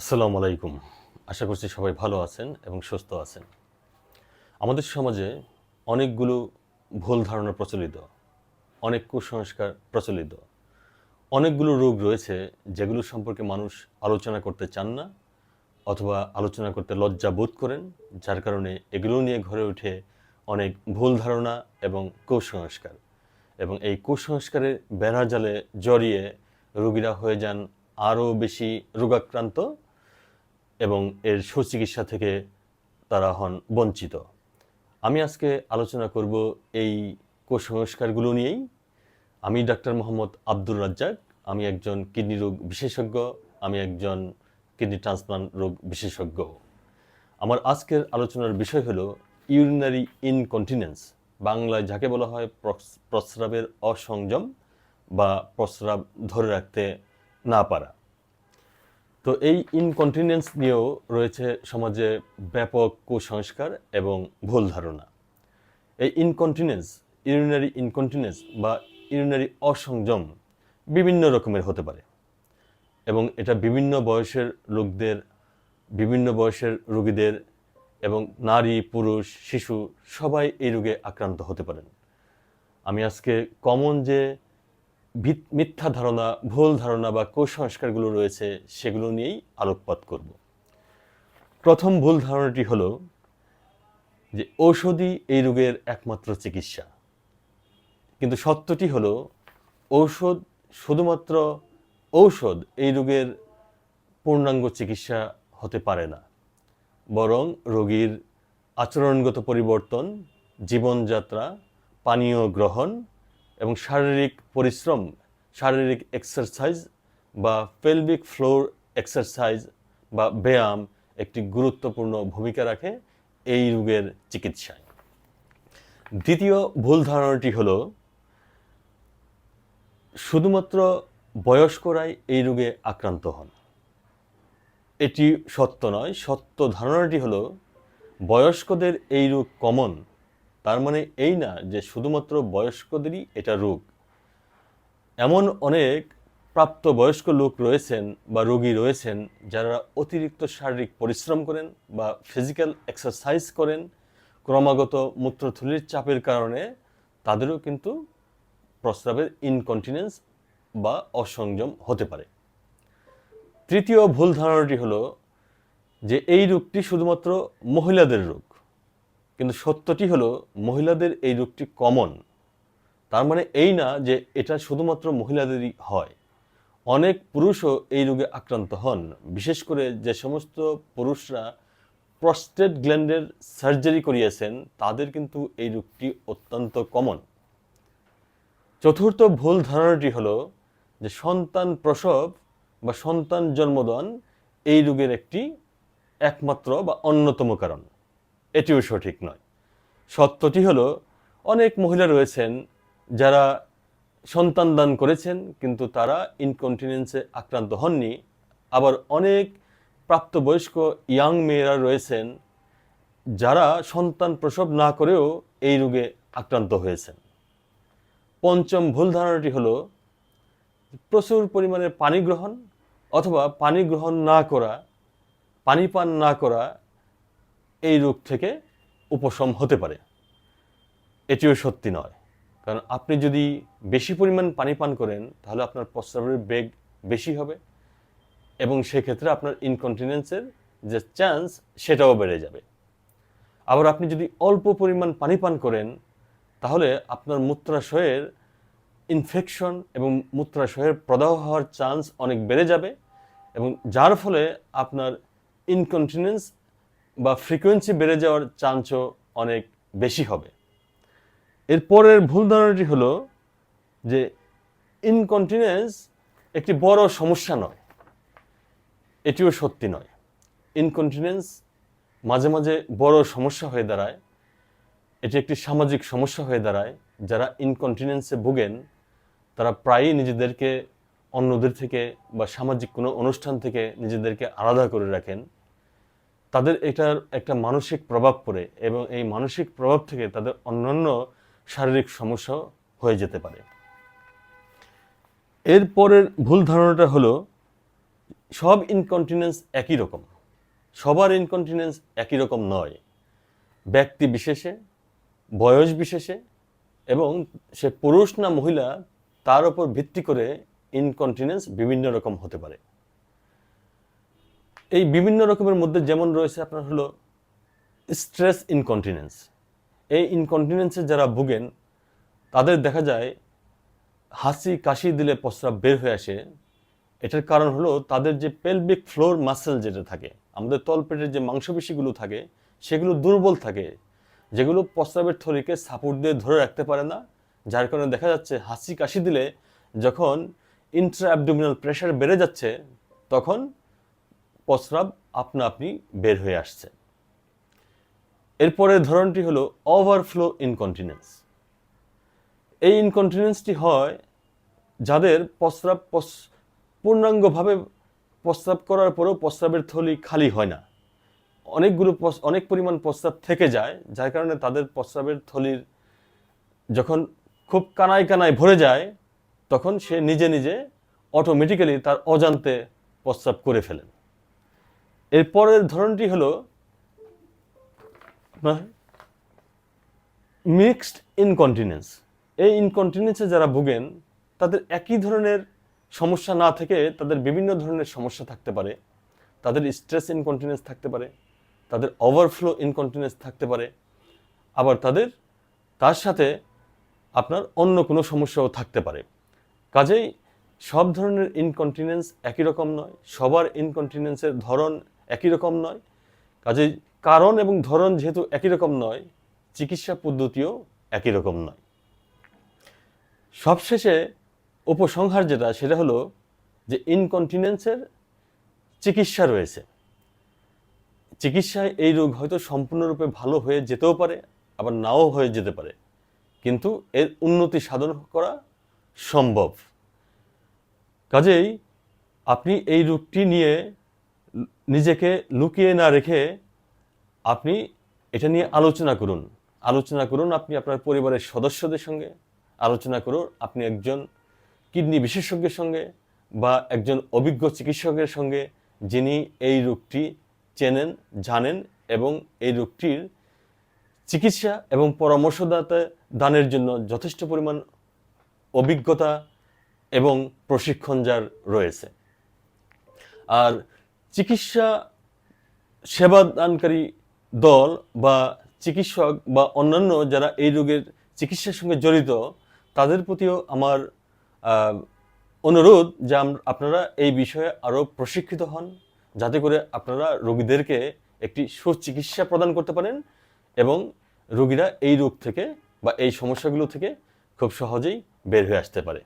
আসসালামু আলাইকুম। আশা করছি সবাই ভালো আছেন এবং সুস্থ আছেন। আমাদের সমাজে অনেকগুলো ভুল ধারণা প্রচলিত, অনেক কুসংস্কার প্রচলিত, অনেকগুলো রোগ রয়েছে যেগুলো সম্পর্কে মানুষ আলোচনা করতে চান না অথবা আলোচনা করতে লজ্জা বোধ করেন, যার কারণে এগুলো নিয়ে ঘরে ওঠে অনেক ভুল ধারণা এবং কুসংস্কার এবং এই কুসংস্কারের বেড়া জালে জড়িয়ে রোগীরা হয়ে যান আরও বেশি রোগাক্রান্ত এবং এর সুচিকিৎসা থেকে তারা হন বঞ্চিত। আমি আজকে আলোচনা করব এই কুসংস্কারগুলো নিয়েই। আমি ডাক্তার মোহাম্মদ আব্দুর রাজ্জাক, আমি একজন কিডনি রোগ বিশেষজ্ঞ, আমি একজন কিডনি ট্রান্সপ্লান্ট রোগ বিশেষজ্ঞ। আমার আজকের আলোচনার বিষয় হলো ইউরিনারি ইনকন্টিনেন্স, বাংলায় যাকে বলা হয় প্রস্রাবের অসংযম বা প্রস্রাব ধরে রাখতে না পারা। তো এই ইনকন্টিনেন্স নিয়েও রয়েছে সমাজে ব্যাপক কুসংস্কার এবং ভুল ধারণা। এই ইনকন্টিনেন্স ইউরিনারি ইনকন্টিনেন্স বা ইউরিনারি অসংযম বিভিন্ন রকমের হতে পারে এবং এটা বিভিন্ন বয়সের লোকদের, বিভিন্ন বয়সের রোগীদের এবং নারী, পুরুষ, শিশু সবাই এই রোগে আক্রান্ত হতে পারেন। আমি আজকে কমন যে মিথ্যা ধারণা, ভুল ধারণা বা কুসংস্কারগুলো রয়েছে, সেগুলো নিয়েই আলোকপাত করব। প্রথম ভুল ধারণাটি হলো যে ঔষধি এই রোগের একমাত্র চিকিৎসা। কিন্তু সত্যটি হলো, ঔষধ শুধুমাত্র ঔষধ এই রোগের পূর্ণাঙ্গ চিকিৎসা হতে পারে না। বরং রোগীর আচরণগত পরিবর্তন, জীবনযাত্রা, পানীয় গ্রহণ এবং শারীরিক পরিশ্রম, শারীরিক এক্সারসাইজ বা পেলভিক ফ্লোর এক্সারসাইজ বা ব্যায়াম একটি গুরুত্বপূর্ণ ভূমিকা রাখে এই রোগের চিকিৎসায়। দ্বিতীয় ভুল ধারণাটি হল, শুধুমাত্র বয়স্করাই এই রোগে আক্রান্ত হন। এটি সত্য নয়। সত্য ধারণাটি হল, বয়স্কদের এই রোগ কমন তার মানে এই না যে শুধুমাত্র বয়স্কদেরই এটা রোগ। এমন অনেক প্রাপ্তবয়স্ক লোক রয়েছেন বা রোগী রয়েছেন যারা অতিরিক্ত শারীরিক পরিশ্রম করেন বা ফিজিক্যাল এক্সারসাইজ করেন, ক্রমাগত মূত্রথলির চাপের কারণে তাদেরও কিন্তু প্রস্রাবের ইনকন্টিনেন্স বা অসংযম হতে পারে। তৃতীয় ভুল ধারণাটি হলো যে এই রোগটি শুধুমাত্র মহিলাদের রোগ। কিন্তু সত্যটি হলো, মহিলাদের এই রোগটি কমন তার মানে এই না যে এটা শুধুমাত্র মহিলাদেরই হয়। অনেক পুরুষও এই রোগে আক্রান্ত হন। বিশেষ করে যে সমস্ত পুরুষরা প্রস্টেট গ্ল্যান্ডের সার্জারি করিয়েছেন, তাদের কিন্তু এই রোগটি অত্যন্ত কমন চতুর্থ ভুল ধারণাটি হলো যে সন্তান প্রসব বা সন্তান জন্মদান এই রোগের একটি একমাত্র বা অন্যতম কারণ। এটিও সঠিক নয়। সত্যটি হলো, অনেক মহিলা রয়েছেন যারা সন্তান দান করেছেন, কিন্তু তারা ইনকন্টিনেন্সে আক্রান্ত হননি। আবার অনেক প্রাপ্তবয়স্ক ইয়াং মেয়েরা রয়েছেন যারা সন্তান প্রসব না করেও এই রোগে আক্রান্ত হয়েছেন। পঞ্চম ভুল ধারণাটি হলো, প্রচুর পরিমাণে পানি গ্রহণ অথবা পানি গ্রহণ না করা, পানি পান না করা এই রোগ থেকে উপশম হতে পারে। এটিও সত্যি নয়। কারণ আপনি যদি বেশি পরিমাণ পানি পান করেন, তাহলে আপনার প্রস্রাবের বেগ বেশি হবে এবং সেক্ষেত্রে আপনার ইনকন্টিনেন্সের যে চান্স সেটাও বেড়ে যাবে। আবার আপনি যদি অল্প পরিমাণ পানি পান করেন, তাহলে আপনার মূত্রাশয়ের ইনফেকশন এবং মূত্রাশয়ের প্রদাহ হওয়ার চান্স অনেক বেড়ে যাবে এবং যার ফলে আপনার ইনকন্টিনেন্স বা ফ্রিকোয়েন্সি বেড়ে যাওয়ার চান্সও অনেক বেশি হবে। এরপরের ভুল ধারণাটি হলো যে ইনকন্টিনেন্স একটি বড় সমস্যা নয়, এটিও সত্যি নয়। ইনকন্টিনেন্স মাঝে মাঝে বড় সমস্যা হয়ে দাঁড়ায়, এটি একটি সামাজিক সমস্যা হয়ে দাঁড়ায়। যারা ইনকন্টিনেন্সে ভোগেন, তারা প্রায়ই নিজেদেরকে অন্যদের থেকে বা সামাজিক কোনো অনুষ্ঠান থেকে নিজেদেরকে আলাদা করে রাখেন। তাদের এটার একটা মানসিক প্রভাব পড়ে এবং এই মানসিক প্রভাব থেকে তাদের অন্যান্য শারীরিক সমস্যা হয়ে যেতে পারে। এরপরের ভুল ধারণাটা হলো, সব ইনকন্টিনেন্স একই রকম। সবার ইনকন্টিনেন্স একই রকম নয়। ব্যক্তি বিশেষে, বয়স বিশেষে এবং সে পুরুষ না মহিলা, তার উপর ভিত্তি করে ইনকন্টিনেন্স বিভিন্ন রকম হতে পারে। এই বিভিন্ন রকমের মধ্যে যেমন রয়েছে আপনার হলো স্ট্রেস ইনকন্টিনেন্স এই ইনকন্টিনেন্সে যারা ভুগেন, তাদের দেখা যায় হাসি কাশি দিলে প্রস্রাব বের হয়ে আসে। এটার কারণ হলো তাদের যে পেলভিক ফ্লোর মাসেল যেটা থাকে, আমাদের তলপেটের যে মাংসপেশিগুলো থাকে, সেগুলো দুর্বল থাকে, যেগুলো প্রস্রাবের থলিকে সাপোর্ট দিয়ে ধরে রাখতে পারে না, যার কারণে দেখা যাচ্ছে হাসি কাশি দিলে যখন ইন্ট্রা অ্যাবডোমিনাল প্রেশার বেড়ে যাচ্ছে, তখন প্রস্রাব আপনা আপনি বের হয়ে আসছে। এরপরের ধরনটি হলো ওভারফ্লো ইনকন্টিনেন্স এই ইনকন্টিনেন্সটি হয় যাদের প্রস্রাব পূর্ণাঙ্গভাবে প্রস্রাব করার পরেও প্রস্রাবের থলি খালি হয় না। অনেকগুলো অনেক পরিমাণ প্রস্রাব থেকে যায়, যার কারণে তাদের প্রস্রাবের থলির যখন খুব কানায় কানায় ভরে যায়, তখন সে নিজে নিজে অটোমেটিক্যালি তার অজান্তে প্রস্রাব করে ফেলেন। এর পরের ধরনটি হলো মিক্সড ইনকন্টিনেন্স এই ইনকন্টিনেন্সে যারা ভুগেন, তাদের একই ধরনের সমস্যা না থেকে তাদের বিভিন্ন ধরনের সমস্যা থাকতে পারে। তাদের স্ট্রেস ইনকন্টিনেন্স থাকতে পারে, তাদের ওভারফ্লো ইনকন্টিনেন্স থাকতে পারে। আবার তাদের, তার সাথে আপনার অন্য কোনো সমস্যাও থাকতে পারে। কাজেই সব ধরনের ইনকন্টিনেন্স একই রকম নয়। সবার ইনকন্টিনেন্সের ধরন একই রকম নয়। কাজে কারণ এবং ধরন যেহেতু একই রকম নয়, চিকিৎসা পদ্ধতিও একই রকম নয়। সবশেষে উপসংহার যেটা, সেটা হলো যে ইনকন্টিনেন্সের চিকিৎসা রয়েছে। চিকিৎসায় এই রোগ হয়তো সম্পূর্ণরূপে ভালো হয়ে যেতেও পারে, আবার নাও হয়ে যেতে পারে, কিন্তু এর উন্নতি সাধন করা সম্ভব। কাজেই আপনি এই রোগটি নিয়ে নিজেকে লুকিয়ে না রেখে আপনি এটা নিয়ে আলোচনা করুন। আলোচনা করুন আপনি আপনার পরিবারের সদস্যদের সঙ্গে। আলোচনা করুন আপনি একজন কিডনি বিশেষজ্ঞের সঙ্গে বা একজন অভিজ্ঞ চিকিৎসকের সঙ্গে যিনি এই রোগটি চেনেন, জানেন এবং এই রোগটির চিকিৎসা এবং পরামর্শদাতা দানের জন্য যথেষ্ট পরিমাণ অভিজ্ঞতা এবং প্রশিক্ষণ যার রয়েছে। আর চিকিৎসা সেবাদানকারী দল বা চিকিৎসক বা অন্যান্য যারা এই রোগের চিকিৎসার সঙ্গে জড়িত, তাদের প্রতিও আমার অনুরোধ যে আপনারা এই বিষয়ে আরও প্রশিক্ষিত হন, যাতে করে আপনারা রোগীদেরকে একটি সুচিকিৎসা প্রদান করতে পারেন এবং রোগীরা এই রোগ থেকে বা এই সমস্যাগুলো থেকে খুব সহজেই বের হয়ে আসতে পারে।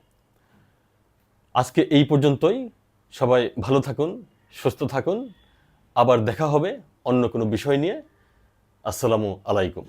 আজকে এই পর্যন্তই। সবাই ভালো থাকুন। সুস্থ থাকুন। আবার দেখা হবে অন্য কোনো বিষয় নিয়ে। আসসালামু আলাইকুম।